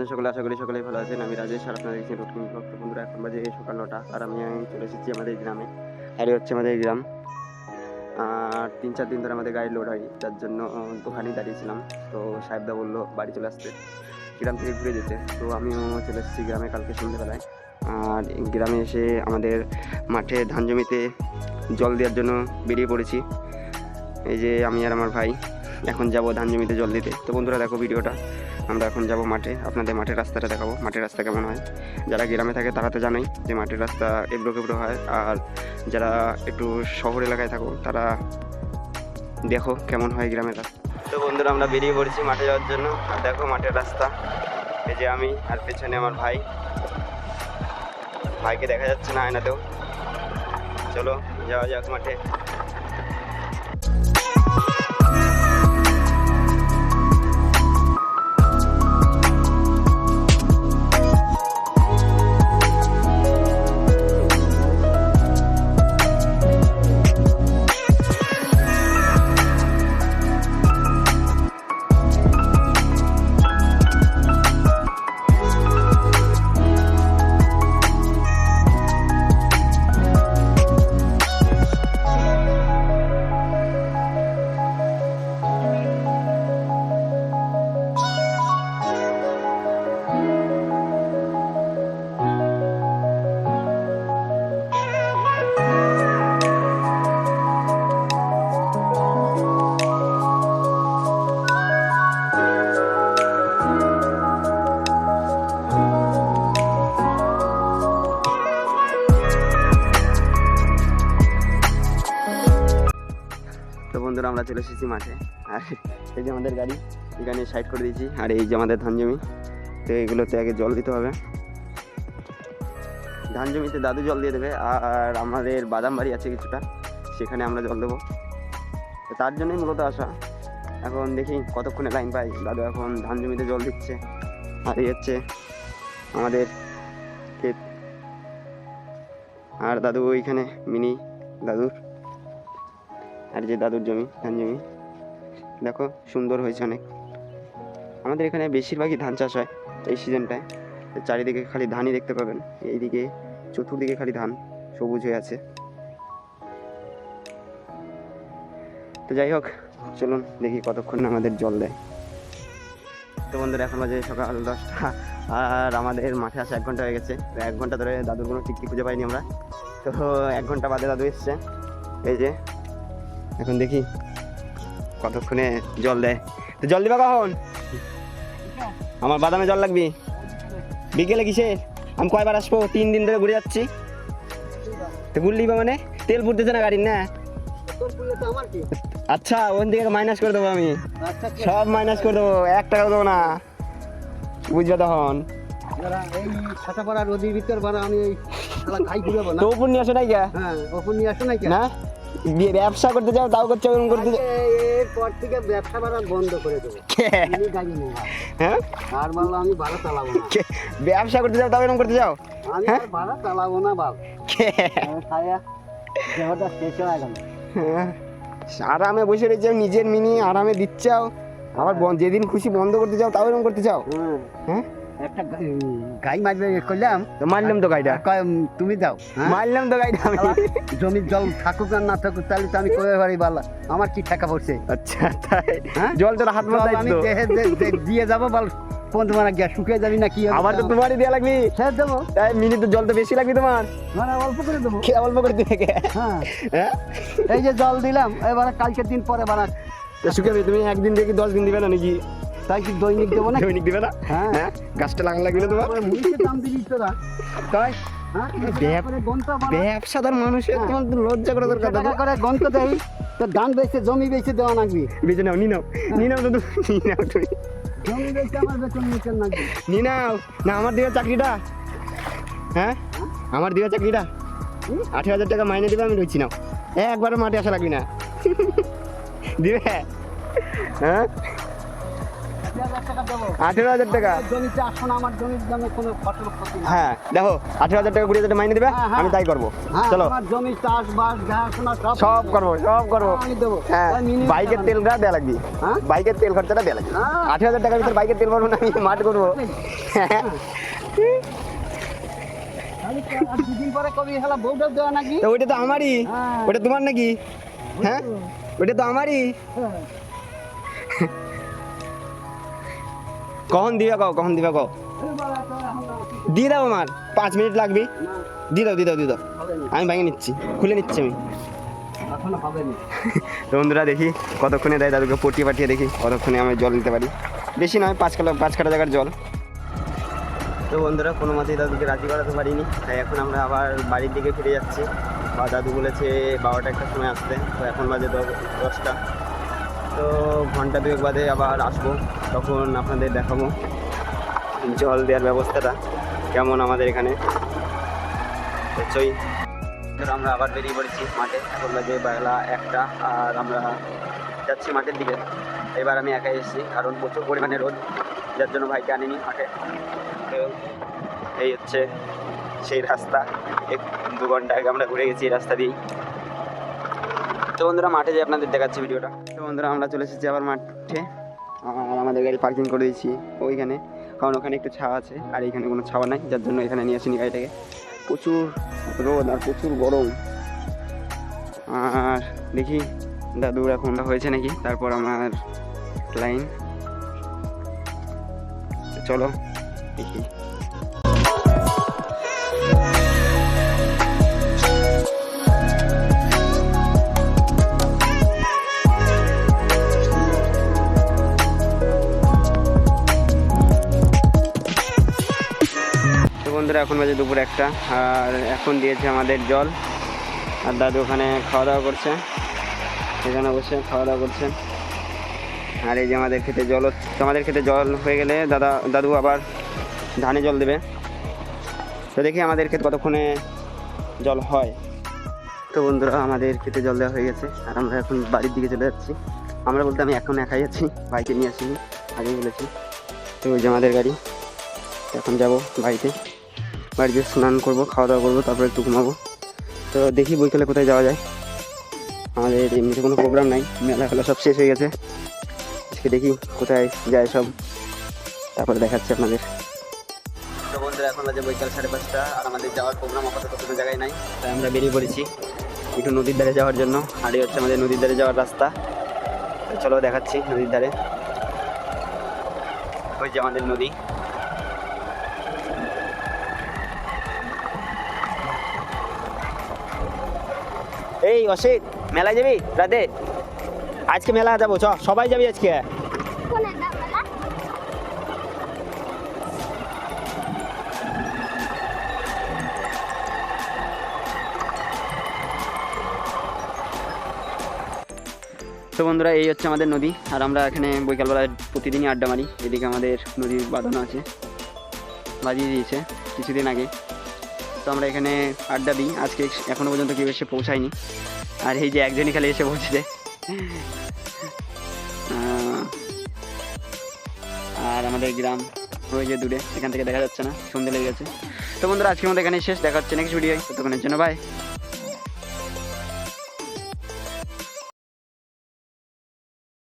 আছেন সকলে? আশা করি সকলেই ভালো আছেন। আমি রাজেশ, আর আপনারা দেখছেন রুটিন ব্লগ তো বন্ধুরা। এখন বাজে সকাল নটা, আর আমি চলে এসেছি আমাদের গ্রামে। আর হচ্ছে আমাদের গ্রাম। আর তিন চার দিন ধরে আমাদের গাড়ি লোড হয়নি যার জন্য দোকানেই দাঁড়িয়েছিলাম। তো সাহেবদা বলল, বাড়ি চলে আসতে। গ্রাম থেকে ঘুরে যেতে। তো আমিও চলে এসেছি গ্রামে কালকে সন্ধ্যেবেলায়। আর গ্রামে এসে আমাদের মাঠে ধান জমিতে জল দেওয়ার জন্য বেরিয়ে পড়েছি। এই যে আমি আর আমার ভাই, এখন যাব ধান জমিতে জল দিতে। তো বন্ধুরা, দেখো ভিডিওটা। আমরা এখন যাব মাঠে। আপনাদের মাঠের রাস্তাটা দেখাবো। মাঠের রাস্তা কেমন হয়? যারা গ্রামে থাকে তারা তো জানাই যে মাঠের রাস্তা এবড়ো কেবড়ো হয়। আর যারা একটু শহর এলাকায় থাকো, তারা দেখো কেমন হয় গ্রামের রাস্তা। তো বন্ধুরা, আমরা বেরিয়ে পড়েছি মাঠে যাওয়ার জন্য। আর দেখো মাঠের রাস্তা। এই যে আমি আর পেছনে আমার ভাই। ভাইকে দেখা যাচ্ছে না আয়নাতেও। চলো, যাওয়া যাক মাঠে। আমরা চলে এসেছি মাঠে। আর এই যে আমাদের গাড়ি এখানে সাইড করে দিয়েছি। আর এই যে আমাদের ধান জমি, তো এগুলোতে আগে জল দিতে হবে। ধান জমিতে দাদু জল দিয়ে দেবে, আর আমাদের বাদাম বাড়ি আছে কিছুটা, সেখানে আমরা জল দেবো। তো তার জন্যই মূলত আসা। এখন দেখি কতক্ষণে লাইন পাই। দাদু এখন ধান জমিতে জল দিচ্ছে। আর এই হচ্ছে আমাদের ক্ষেত। আর দাদু ওইখানে, মিনি দাদুর। আর যে দাদুর জমি, ধান জমি। দেখো, সুন্দর হয়েছে অনেক। আমাদের এখানে বেশিরভাগই ধান চাষ হয় এই সিজনটায়। চারিদিকে খালি ধানই দেখতে পাবেন। এইদিকে চতুর্দিকে খালি ধান সবুজ হয়ে আছে। তো যাই হোক, চলুন দেখি কতক্ষণ আমাদের জল দেয়। তো বন্ধুরা, এখন বাজে সকাল দশটা। আর আমাদের মাঠে আসা এক ঘণ্টা হয়ে গেছে। এক ঘণ্টা ধরে দাদুর কোনো টিকটি খুঁজে পাইনি আমরা। তো এক ঘণ্টা বাদে দাদু এসছে। এই যে এখন দেখি কতক্ষণে জল দেয়। তো জল দিবা কখন? আমার বাদামে জল লাগবি। বিকেলে কিসে? আমি কয়বার আসব? তিন দিন ধরে ঘুরে যাচ্ছি। তো ঘুরলি বা মানে? তেল ফুটতেছে না গাড়ির না? আচ্ছা ওখান থেকে মাইনাস করে দেবো আমি। সব মাইনাস করে দেবো এক টাকাও দেবো না। বুঝবে তখন? এই পড়া রোদির ভিতর বানা আমি এই শালা খাই ঘুরাবো না। তো উপর নিয়ে আসো নাই হ্যাঁ ওপর নিয়ে আসো নাকি না? ব্যবসা করতে যাও তাও করতে ওরকম করতে এরপর থেকে ব্যবসা বাড়া বন্ধ করে দেবো। হ্যাঁ? আর বলল আমি ভাড়া চালাবো না। ব্যবসা করতে যাও তাও এরকম করতে যাও? আমি ভাড়া চালাবো না বাল। কে? খায়া। দেহটা শেষ হয়ে গেল। হ্যাঁ। আরামে বসে রয়েছে নিজের মিনি আরামে দিচ্ছাও। আবার যেদিন খুশি বন্ধ করতে চাও তাও এরকম করতে চাও হ্যাঁ। হ্যাঁ? একটা গাই মারবে করলাম। মারলাম তো গাড়িটা আর কয়, উম, তুমি দাও হ্যাঁ? মারলাম তো গাড়িটা আমি। জমির জল থাকুক আর না থাকুক তাহলে তো আমি করে পারি বালা? আমার কি টাকা পড়ছে? আচ্ছা তাই। হ্যাঁ? জল তোর হাত মাথায় আমি তো। দেহে দে- দে- দিয়ে যাব বল পনেরো মারা গ্যাস শুকিয়ে যাবি না কি আবার তো তোমারই দেওয়া লাগবি। সে দেবো। তাই মিনি জল তো বেশি লাগবে তোমার। মানে অল্প করে দেবো। অল্প করে দিবে হ্যাঁ। হ্যাঁ? এই যে জল দিলাম এবারে কালকের দিন পরে বানা তো শুকাবে তুমি একদিন দেখি দশ দিন দিবে না নাকি? তাই কি দৈনিক দেবো না দৈনিক দিবে না? হ্যাঁ। হ্যাঁ গাছটা লাগানো লাগবে না তোমার? আমার মুড়িতে দাম দিবি তোরা তাই? হ্যাঁ। ব্যবসাদার মানুষের হ্যাঁ। তোমার লজ্জা করা দরকার করে গন্ত দেই তো ধান বেচে জমি বেচে দেওয়া লাগবি বেঁচে নাও তুমি। জমি বেচে আমার বেতন নিচে লাগবে নি না আমার দিবে চাকরিটা। হ্যাঁ? আমার দিবে চাকরিটা। আঠেরো হাজার টাকা মাইনে দিবে আমি রয়েছি নাও। একবারও মাঠে আসা লাগবে না। দিবে? হ্যাঁ? আঠেরো হাজার টাকা। জমিতে আসো না আমার জমির জন্য কোনো ফসল ক্ষতি হ্যাঁ দেখো আঠেরো হাজার টাকা কুড়ি হাজার মাইনে দেবে হ্যাঁ, হ্যাঁ। আমি তাই করব। হ্যাঁ চলো। আমার জমি চাষবাস সব সব করব। সব করব। হ্যাঁ বাইকের তেলটা দেওয়া লাগবে? বাইকের তেল খরচাটা দেওয়া লাগবে। আঠেরো হাজার টাকার ভিতরে বাইকের তেল ভরবো না আমি মাঠ করব তাহলে তো আর দুদিন পরে কবি হেলা বউটাও দেওয়া নাকি? ওইটা তো আমারই। ওটা তোমার নাকি? হ্যাঁ? ওইটা তো আমারই। কখন দিবে কও কখন দিবে কও? কি- দিয়ে দাও আমার পাঁচ মিনিট লাগবে। দিয়ে দাও দিয়ে দাও দিয়ে দাও। আমি ভেঙে নিচ্ছি খুলে নিচ্ছি আমি। তো বন্ধুরা দেখি কতক্ষণে দেয় দাদুকে পটিয়ে পাঠিয়ে দেখি কতক্ষণে আমি জল নিতে পারি। বেশি নয় পাঁচ কালা পাঁচ কাটা জায়গার জল। তো বন্ধুরা কোনো মতেই দাদুকে রাজি করাতে পারিনি। তাই এখন আমরা আবার বাড়ির দিকে ফিরে যাচ্ছি। বা দাদু বলেছে বারোটা একটা সময় আসতে। তো এখন বাজে দশটা। তো ঘণ্টা দুয়েক বাদে আবার আসব। তখন আপনাদের দেখাবো। জল দেওয়ার ব্যবস্থাটা কেমন আমাদের এখানে। চই। আমরা আবার বেরিয়ে পড়েছি মাঠে। এখন বাজে বেলা একটা আর আমরা যাচ্ছি মাঠের দিকে। এবার আমি একাই এসেছি, কারণ প্রচুর পরিমাণে রোদ। যার জন্য ভাইকে আনিনি মাঠে। এই হচ্ছে সেই রাস্তা। এক দু ঘণ্টা আগে আমরা ঘুরে গেছি এই রাস্তা দিয়েই। তো বন্ধুরা, মাঠে যে আপনাদের দেখাচ্ছি ভিডিওটা। তো বন্ধুরা, আমরা চলে এসেছি আবার মাঠে। আমাদের গাড়ি পার্কিং করে দিয়েছি ওইখানে। কারণ ওখানে একটু ছাওয়া আছে, আর এখানে কোনো ছাওয়া নাই, যার জন্য এখানে নিয়ে আসিনি গাড়িটাকে। প্রচুর রোদ আর প্রচুর গরম। আর দেখি, দাদুর এখন হয়েছে নাকি? তারপর আমার লাইন চলো, দেখি। বন্ধুরা, এখন বাজে দুপুর একটা। আর এখন দিয়েছে আমাদের জল। আর দাদু ওখানে খাওয়া দাওয়া করছে। এখানে বসে খাওয়া দাওয়া করছে। আর এই যে আমাদের খেতে জল হচ্ছে। আমাদের খেতে জল হয়ে গেলে দাদা, দাদু আবার ধানে জল দেবে। তো দেখি আমাদের ক্ষেত কতক্ষণে জল হয়। তো বন্ধুরা, আমাদের খেতে জল দেওয়া হয়ে গেছে। আর আমরা এখন বাড়ির দিকে চলে যাচ্ছি। আমরা বলতে আমি এখন একাই আছি। বাইকে নিয়ে আসিনি, আগেই বলেছি। তো ওই যে আমাদের গাড়ি। এখন যাব বাড়িতে। বাড়িতে স্নান করব খাওয়া দাওয়া করব, তারপরে একটু ঘুমাবো। তো দেখি বৈকালে কোথায় যাওয়া যায়। আমাদের এমনিতে কোনো প্রোগ্রাম নাই, মেলা ফেলা সব শেষ হয়ে গেছে। আজকে দেখি কোথায় যায় সব। তারপরে দেখাচ্ছি আপনাদের। বন্ধুরা, এখন বাজে বৈকাল সাড়ে পাঁচটা, আর আমাদের যাওয়ার প্রোগ্রাম আপাতত কোনো জায়গায় নাই, তাই আমরা বেরিয়ে পড়েছি একটু নদীর ধারে যাওয়ার জন্য। আর এই হচ্ছে আমাদের নদীর ধারে যাওয়ার রাস্তা। চলো দেখাচ্ছি নদীর ধারে। যে আমাদের নদী। এই অসিত, মেলায় যাবি? রাতে আজকে মেলা যাব, চ, সবাই যাবি আজকে? তো বন্ধুরা, এই হচ্ছে আমাদের নদী, আর আমরা এখানে বৈকালবেলা প্রতিদিনই আড্ডা মারি। এদিকে আমাদের নদীর বাঁধানো আছে, বাজিয়ে দিয়েছে কিছুদিন আগে। তো আমরা এখানে আড্ডা দিই। আজকে এখনও পর্যন্ত কেউ এসে পৌঁছায়নি। আর এই যে একজনই খালি এসে পৌঁছেছে। আর আমাদের গ্রাম রয়েছে দূরে, এখান থেকে দেখা যাচ্ছে না সন্ধ্যে লেগে গেছে। তো বন্ধুরা, আজকের মধ্যে এখানে শেষ, দেখা হচ্ছে নেক্সট ভিডিও ততক্ষণের জন্য বাই